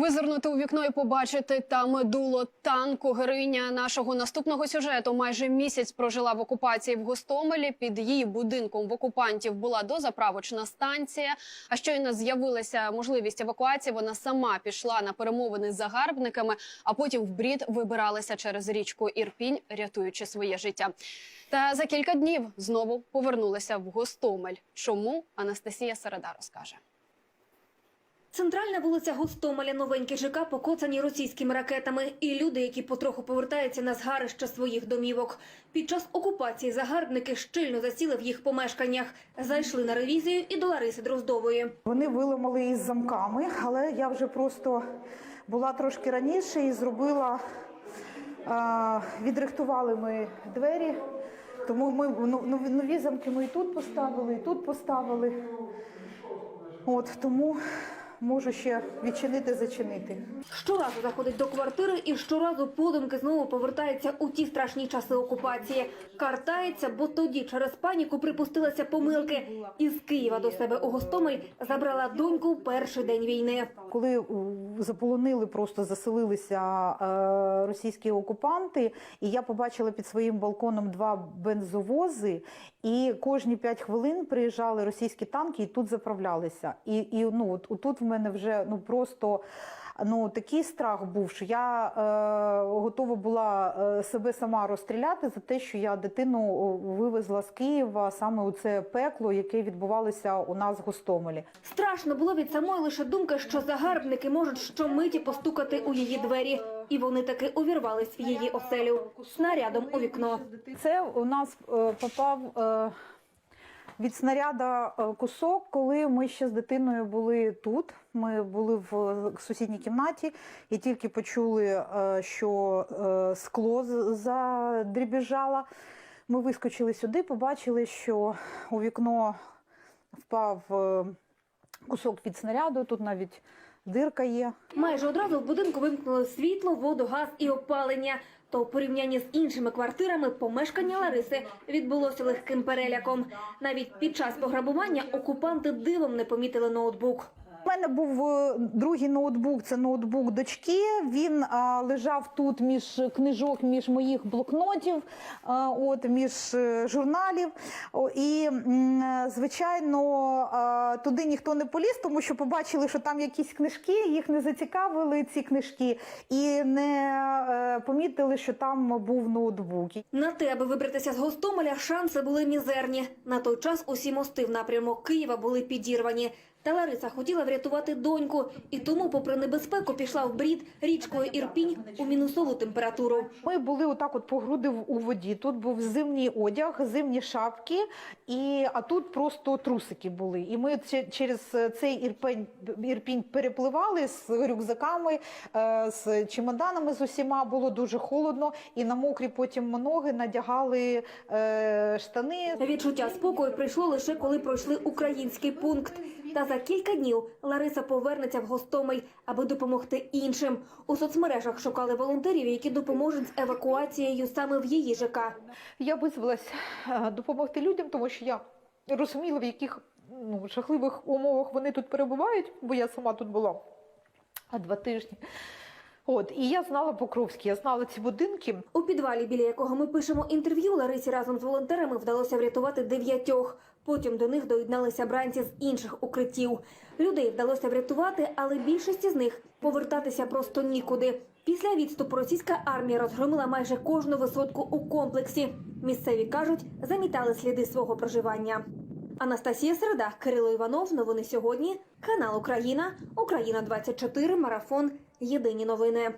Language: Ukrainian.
Визирнути у вікно і побачити там дуло танку. Героїня нашого наступного сюжету майже місяць прожила в окупації в Гостомелі. Під її будинком в окупантів була дозаправочна станція. А щойно з'явилася можливість евакуації. Вона сама пішла на перемовини з загарбниками, а потім в брід вибиралася через річку Ірпінь, рятуючи своє життя. Та за кілька днів знову повернулася в Гостомель. Чому Анастасія Середа розкаже? Центральна вулиця Гостомеля, новенькі ЖК, покоцані російськими ракетами, і люди, які потроху повертаються на згарище своїх домівок. Під час окупації загарбники щільно засіли в їх помешканнях, зайшли на ревізію і до Лариси Дроздової. Вони виламали із замками, але я вже просто була трошки раніше і зробила, відрихтували ми двері. Тому ми ну, ну, нові замки ми і тут поставили, і тут поставили. От тому можу ще відчинити, зачинити. Щоразу заходить до квартири і щоразу подумки знову повертається у ті страшні часи окупації. Картається, бо тоді через паніку припустилася помилки. Із Києва до себе у Гостомель забрала доньку в перший день війни. Коли заполонили, просто заселилися е, російські окупанти, і я побачила під своїм балконом два бензовози, і кожні п'ять хвилин приїжджали російські танки і тут заправлялися. І, і ну, от, тут в мене вже ну просто. Ну такий страх був, що я е, готова була е, себе сама розстріляти за те, що я дитину вивезла з Києва саме у це пекло, яке відбувалося у нас в Гостомелі. Страшно було від самої лише думки, що загарбники можуть щомиті постукати у її двері. І вони таки увірвались в її оселю снарядом у вікно. Це у нас е, попав е, від снаряда е, кусок, коли ми ще з дитиною були тут. Ми були в е, сусідній кімнаті і тільки почули, е, що скло з- задребіжало. Ми вискочили сюди, побачили, що у вікно впав кусок від снаряду. Тут навіть дирка є. Майже одразу в будинку вимкнули світло, воду, газ і опалення. То в порівнянні з іншими квартирами помешкання Лариси відбулося легким переляком. Навіть під час пограбування окупанти дивом не помітили ноутбук. Мене був е, другий ноутбук, це ноутбук дочки. Він а, лежав тут між книжок, між моїх блокнотів, а, от між е, журналів. І звичайно, а, туди ніхто не поліз, тому що побачили, що там якісь книжки, їх не зацікавили ці книжки, і не е, помітили, що там був ноутбук. На те, аби вибратися з Гостомеля, шанси були мізерні. На той час усі мости в напрямок Києва були підірвані. Та Лариса хотіла врятувати доньку, і тому, попри небезпеку, пішла в брід річкою Ірпінь у мінусову температуру. Ми були отак, от по груди у воді. Тут був зимній одяг, зимні шапки, і а тут просто трусики були. І ми через цей ірпень ірпінь перепливали з рюкзаками, е, з чемоданами з усіма. Було дуже холодно, і на мокрі потім ноги надягали е, штани. Відчуття спокою прийшло лише коли пройшли український пункт. Та за кілька днів Лариса повернеться в Гостомель, аби допомогти іншим. У соцмережах шукали волонтерів, які допоможуть з евакуацією саме в її ЖК. Я визвалась е, допомогти людям, тому що я розуміла, в яких ну, жахливих умовах вони тут перебувають, бо я сама тут була два тижні. От, і я знала Покровський, я знала ці будинки. У підвалі, біля якого ми пишемо інтерв'ю, Ларисі разом з волонтерами вдалося врятувати дев'ятьох. Потім до них доєдналися бранці з інших укриттів. Людей вдалося врятувати, але більшості з них повертатися просто нікуди. Після відступу російська армія розгромила майже кожну висотку у комплексі. Місцеві кажуть, замітали сліди свого проживання. Анастасія Середа, Кирило Іванов. Новини сьогодні. Канал Україна. Україна 24 Марафон. Єдині новини.